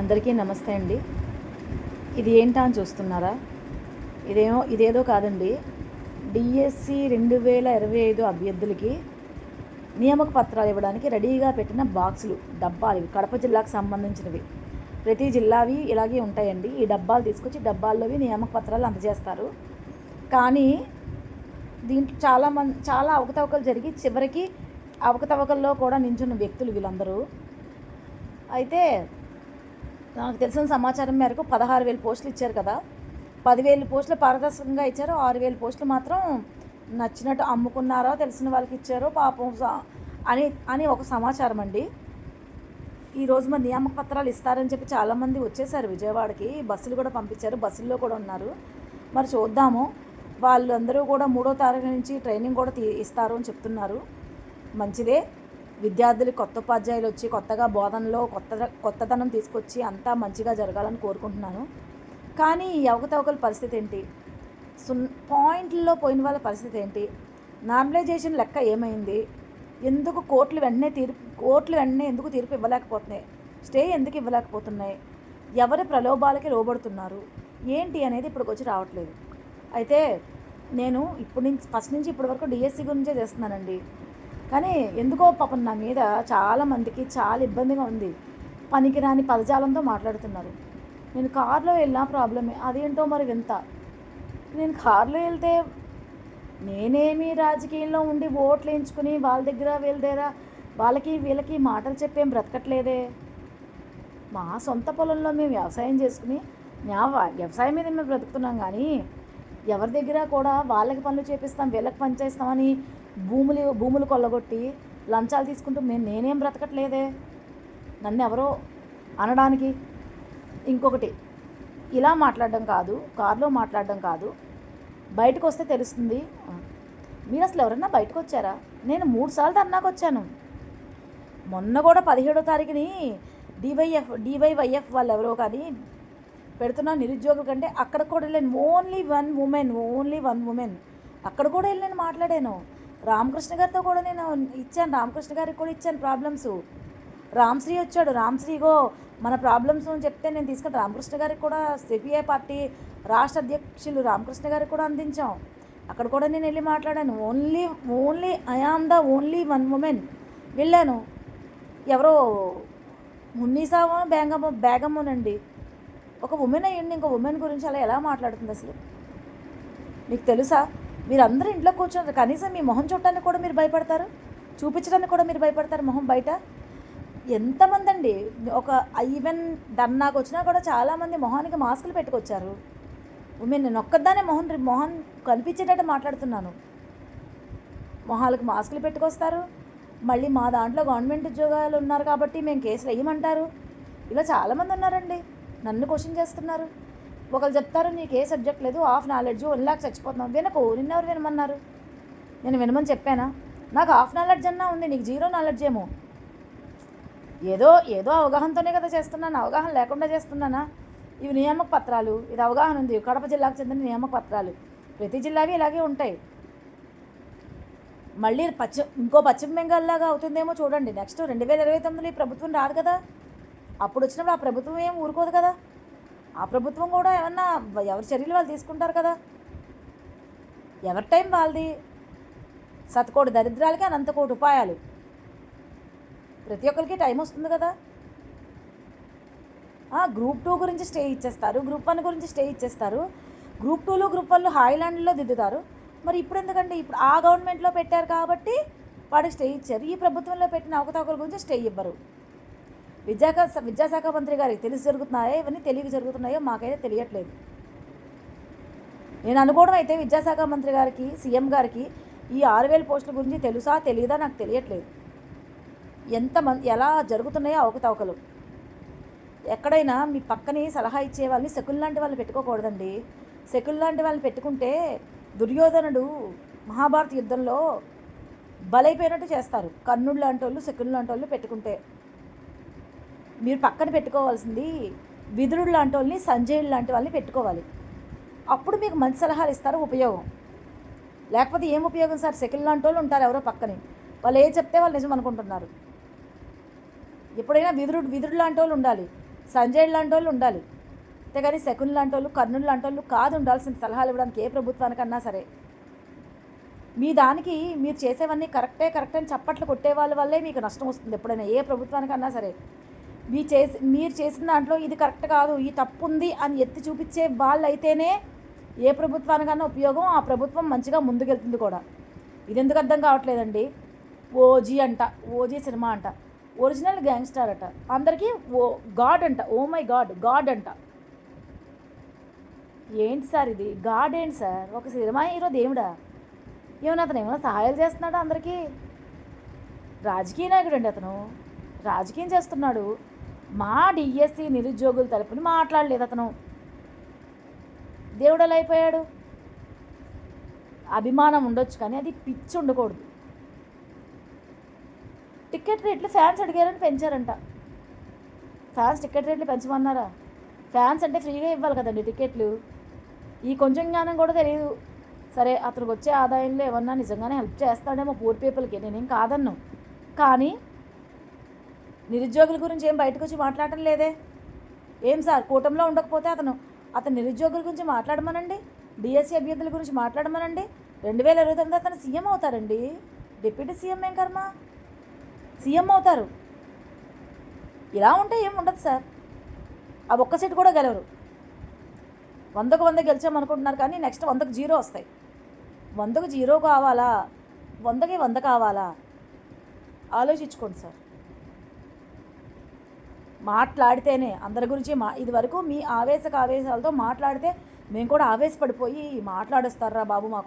అందరికీ నమస్తే అండి. ఇది ఏంటా అని చూస్తున్నారా? ఇదేమో ఇదేదో కాదండి. డిఎస్సి రెండు వేల ఇరవై ఐదు అభ్యర్థులకి నియామక పత్రాలు ఇవ్వడానికి రెడీగా పెట్టిన బాక్సులు డబ్బాలు ఇవి. కడప జిల్లాకు సంబంధించినవి. ప్రతి జిల్లావి ఇలాగే ఉంటాయండి. ఈ డబ్బాలు తీసుకొచ్చి డబ్బాల్లోవి నియామక పత్రాలు అందజేస్తారు. కానీ దీంట్లో చాలా మంది చాలా అవకతవకలు జరిగి చివరికి అవకతవకల్లో కూడా నించున్న వ్యక్తులు వీళ్ళందరూ. అయితే నాకు తెలిసిన సమాచారం మేరకు పదహారు వేలు పోస్టులు ఇచ్చారు కదా. పదివేలు పోస్టులు పారదర్శకంగా ఇచ్చారు. ఆరు వేలు పోస్టులు మాత్రం నచ్చినట్టు అమ్ముకున్నారో తెలిసిన వాళ్ళకి ఇచ్చారో పాపం అని అని ఒక సమాచారం అండి. ఈరోజు మరి నియామక పత్రాలు ఇస్తారని చెప్పి చాలామంది వచ్చేసారు విజయవాడకి. బస్సులు కూడా పంపించారు. బస్సుల్లో కూడా ఉన్నారు. మరి చూద్దాము. వాళ్ళందరూ కూడా మూడో తారీఖు నుంచి ట్రైనింగ్ కూడా తీ ఇస్తారు అని చెప్తున్నారు. మంచిదే. విద్యార్థులు కొత్త ఉపాధ్యాయులు వచ్చి కొత్తగా బోధనలో కొత్త కొత్తదనం తీసుకొచ్చి అంతా మంచిగా జరగాలని కోరుకుంటున్నాను. కానీ ఈ అవకతవకల పరిస్థితి ఏంటి? సున్ పాయింట్లలో పోయిన వాళ్ళ పరిస్థితి ఏంటి? నార్మలైజేషన్ లెక్క ఏమైంది? ఎందుకు కోర్టులు వెంటనే తీర్పు కోర్టులు వెంటనే ఎందుకు తీర్పు ఇవ్వలేకపోతున్నాయి? స్టే ఎందుకు ఇవ్వలేకపోతున్నాయి? ఎవరి ప్రలోభాలకి లోబడుతున్నారు? ఏంటి అనేది ఇప్పటికి వచ్చి రావట్లేదు. అయితే నేను ఇప్పుడు నుంచి ఫస్ట్ నుంచి ఇప్పటి వరకు డిఎస్సి గురించే చేస్తున్నానండి. కానీ ఎందుకో పాపం నా మీద చాలామందికి చాలా ఇబ్బందిగా ఉంది. పనికిరాని పదజాలంతో మాట్లాడుతున్నారు. నేను కారులో వెళ్ళినా ప్రాబ్లమే. అదేంటో మరి వింత. నేను కారులో వెళ్తే నేనేమి రాజకీయంలో ఉండి ఓట్లు వేయించుకుని వాళ్ళ దగ్గర వీళ్ళ దగ్గర వాళ్ళకి వీళ్ళకి మాటలు చెప్పేం బ్రతకట్లేదే. మా సొంత పొలంలో మేము వ్యవసాయం చేసుకుని వ్యవసాయం మీద మేము బ్రతుకుతున్నాం కానీ ఎవరి దగ్గర కూడా వాళ్ళకి పనులు చేపిస్తాం వీళ్ళకి పని చేస్తామని భూములు భూములు కొల్లగొట్టి లంచాలు తీసుకుంటూ మేము నేనేం బ్రతకట్లేదే? నన్ను ఎవరో అనడానికి. ఇంకొకటి ఇలా మాట్లాడడం కాదు కారులో మాట్లాడడం కాదు. బయటకు వస్తే తెలుస్తుంది. మీరు అసలు ఎవరన్నా బయటకు వచ్చారా నేను మూడు సార్లు ధర్నాకు వచ్చాను మొన్న కూడా పదిహేడో తారీఖుని డివైఎఫ్ డివైవైఎఫ్ వాళ్ళు ఎవరో కానీ పెడుతున్న నిరుద్యోగుల కంటే అక్కడ కూడా వెళ్ళాను. Only one women only one women. అక్కడ కూడా వెళ్ళి నేను మాట్లాడాను. రామకృష్ణ గారితో కూడా నేను ఇచ్చాను రామకృష్ణ గారికి కూడా ఇచ్చాను ప్రాబ్లమ్స్ రామ్శ్రీ వచ్చాడు రామ్శ్రీగో మన ప్రాబ్లమ్స్ అని చెప్తే నేను తీసుకుని రామకృష్ణ గారికి కూడా సిపిఐ పార్టీ రాష్ట్ర అధ్యక్షులు రామకృష్ణ గారికి కూడా అందించాం. అక్కడ కూడా నేను వెళ్ళి మాట్లాడాను. Only only I am the only one women వెళ్ళాను. ఎవరో మున్నీసావో బేగమో బేగమ్మోనండి. ఒక ఉమెన్ అయ్యండి ఇంకో ఉమెన్ గురించి అలా ఎలా మాట్లాడుతుంది అసలు? మీకు తెలుసా? మీరందరూ ఇంట్లో కూర్చున్నారు. కనీసం మీ మొహం చూడటానికి కూడా మీరు భయపడతారు? చూపించడానికి కూడా మీరు భయపడతారు మొహం బయట? ఎంతమంది అండి ఒక ఈవెన్ ధర్నాకు వచ్చినా కూడా చాలామంది మొహానికి మాస్కులు పెట్టుకొచ్చారు. ఉమెన్ నేను ఒక్కదానే మొహన్ మొహన్ కనిపించేటట్టు మాట్లాడుతున్నాను. మొహాలకు మాస్కులు పెట్టుకొస్తారు. మళ్ళీ మా దాంట్లో గవర్నమెంట్ ఉద్యోగాలు ఉన్నారు కాబట్టి మేము కేసులు వేయమంటారు. ఇలా చాలామంది ఉన్నారండి. నన్ను క్వశ్చన్ చేస్తున్నారు. ఒకళ్ళు చెప్తారు నీకు ఏ సబ్జెక్ట్ లేదు హాఫ్ నాలెడ్జ్ వన్ ల్యాక్ చచ్చిపోతున్నావు. వినకు నిన్నెవరు వినమన్నారు? నేను వినమని చెప్పానా? నాకు హాఫ్ నాలెడ్జ్ అన్నా ఉంది నీకు జీరో నాలెడ్జ్ ఏమో. ఏదో ఏదో అవగాహనతోనే కదా చేస్తున్నాను? అవగాహన లేకుండా చేస్తున్నానా? ఇవి నియామక పత్రాలు. ఇది అవగాహన ఉంది. కడప జిల్లాకు చెందిన నియామక పత్రాలు. ప్రతి జిల్లావి ఇలాగే ఉంటాయి. మళ్ళీ పశ్చిమ ఇంకో పశ్చిమ బెంగాల్ లాగా అవుతుందేమో చూడండి. నెక్స్ట్ రెండు వేల ఇరవై తొమ్మిదిలో ఈ ప్రభుత్వం రాదు కదా? అప్పుడు వచ్చినప్పుడు ఆ ప్రభుత్వం ఏం ఊరుకోదు కదా? ఆ ప్రభుత్వం కూడా ఏమన్నా ఎవరి చర్యలు వాళ్ళు తీసుకుంటారు కదా? ఎవరి టైం వాళ్ళది? సతకోటి దరిద్రాలకి అనంతకోటి ఉపాయాలు. ప్రతి ఒక్కరికి టైం వస్తుంది కదా? గ్రూప్ టూ గురించి స్టే ఇచ్చేస్తారు. గ్రూప్ వన్ గురించి స్టే ఇచ్చేస్తారు. గ్రూప్ టూలో గ్రూప్ వన్లో హాయిలాండ్లో దిద్దుతారు. మరి ఇప్పుడు ఎందుకంటే ఇప్పుడు ఆ గవర్నమెంట్లో పెట్టారు కాబట్టి వాడికి స్టే ఇచ్చారు. ఈ ప్రభుత్వంలో పెట్టిన అవకతవకల గురించి స్టే ఇవ్వరు. విద్యాక విద్యాశాఖ మంత్రి గారికి తెలిసి జరుగుతున్నాయో? ఇవన్నీ తెలియక జరుగుతున్నాయో మాకైతే తెలియట్లేదు. నేను అనుకోవడం అయితే విద్యాశాఖ మంత్రి గారికి సీఎం గారికి ఈ ఆరు వేల పోస్టుల గురించి తెలుసా తెలియదా నాకు తెలియట్లేదు. ఎంతమంది ఎలా జరుగుతున్నాయో అవకతవకలు. ఎక్కడైనా మీ పక్కనే సలహా ఇచ్చే వాళ్ళని శకుల్ లాంటి వాళ్ళని పెట్టుకోకూడదండి. శకుల్ లాంటి వాళ్ళని పెట్టుకుంటే దుర్యోధనుడు మహాభారత యుద్ధంలో బలైపోయినట్టు చేస్తారు. కర్ణుడు లాంటి వాళ్ళు శకుల్ లాంటి వాళ్ళు పెట్టుకుంటే. మీరు పక్కన పెట్టుకోవాల్సింది విదురుడు లాంటి వాళ్ళని సంజయుడు లాంటి వాళ్ళని పెట్టుకోవాలి. అప్పుడు మీకు మంచి సలహాలు ఇస్తారు ఉపయోగం. లేకపోతే ఏం ఉపయోగం సార్? సెకండ్ లాంటి వాళ్ళు ఉంటారు ఎవరో పక్కనే. వాళ్ళు ఏ చెప్తే వాళ్ళు నిజం అనుకుంటున్నారు. ఎప్పుడైనా విదురుడు విదురుడు లాంటి వాళ్ళు ఉండాలి. సంజయ్ లాంటి వాళ్ళు ఉండాలి. అంతేగాని శకున్ లాంటి వాళ్ళు కర్ణులు లాంటి వాళ్ళు కాదు ఉండాల్సిన సలహాలు ఇవ్వడానికి ఏ ప్రభుత్వానికన్నా సరే. మీ దానికి మీరు చేసేవన్నీ కరెక్టే కరెక్ట్ అని చప్పట్లు కొట్టే వాళ్ళ వల్లే మీకు నష్టం వస్తుంది ఎప్పుడైనా ఏ ప్రభుత్వానికన్నా సరే. మీ చేసి మీరు చేసిన దాంట్లో ఇది కరెక్ట్ కాదు ఈ తప్పు ఉంది అని ఎత్తి చూపించే వాళ్ళు అయితేనే ఏ ప్రభుత్వానికన్నా ఉపయోగం ఆ ప్రభుత్వం మంచిగా ముందుకెళ్తుంది కూడా. ఇది ఎందుకు అర్థం కావట్లేదండి? ఓజీ అంట ఓజీ సినిమా అంట ఒరిజినల్ గ్యాంగ్స్టార్ అట అందరికీ ఓ గాడ్ అంట ఓ మై గాడ్ గాడ్ అంట. ఏంటి సార్ ఇది? గాడ్ ఏంటి సార్? ఒక సినిమా హీరో దేవుడా? ఏమైనా అతను ఏమైనా సహాయాలు చేస్తున్నాడా అందరికీ? రాజకీయ నాయకుడు అండి అతను. రాజకీయం చేస్తున్నాడు. మా డిఎస్సి నిరుద్యోగుల తరపున మాట్లాడలేదు అతను. దేవుడలైపోయాడు అయిపోయాడు? అభిమానం ఉండొచ్చు కానీ అది పిచ్చి ఉండకూడదు. టికెట్ రేట్లు ఫ్యాన్స్ అడిగారని పెంచారంట. ఫ్యాన్స్ టికెట్ రేట్లు పెంచమన్నారా? ఫ్యాన్స్ అంటే ఫ్రీగా ఇవ్వాలి కదండి టికెట్లు. ఈ కొంచెం జ్ఞానం కూడా తెలియదు సరే అతనికి వచ్చే ఆదాయంలో ఏమన్నా నిజంగానే హెల్ప్ చేస్తాడేమో పూర్ పీపుల్కి. నేనేం కాదన్ను. కానీ నిరుద్యోగుల గురించి ఏం బయటకు వచ్చి మాట్లాడటం లేదే? ఏం సార్ కూటంలో ఉండకపోతే అతను అతను నిరుద్యోగుల గురించి మాట్లాడమనండి? డిఎస్సీ అభ్యర్థుల గురించి మాట్లాడమనండి? రెండు వేల ఇరవై తొమ్మిది అతను సీఎం అవుతారండి. డిప్యూటీ సీఎం ఏం కర్మ? సీఎం అవుతారు. ఇలా ఉంటే ఏం ఉండదు సార్. ఆ ఒక్క సీట్ కూడా గెలవరు. వందకు వంద గెలిచామనుకుంటున్నారు కానీ నెక్స్ట్ వందకు జీరో వస్తాయి. వందకు జీరో కావాలా? వందకి వంద కావాలా? ఆలోచించుకోండి సార్. మాట్లాడితేనే అందరి గురించి మా ఇది వరకు మీ ఆవేశక ఆవేశాలతో మాట్లాడితే మేము కూడా ఆవేశపడిపోయి మాట్లాడేస్తారా బాబు మాకు?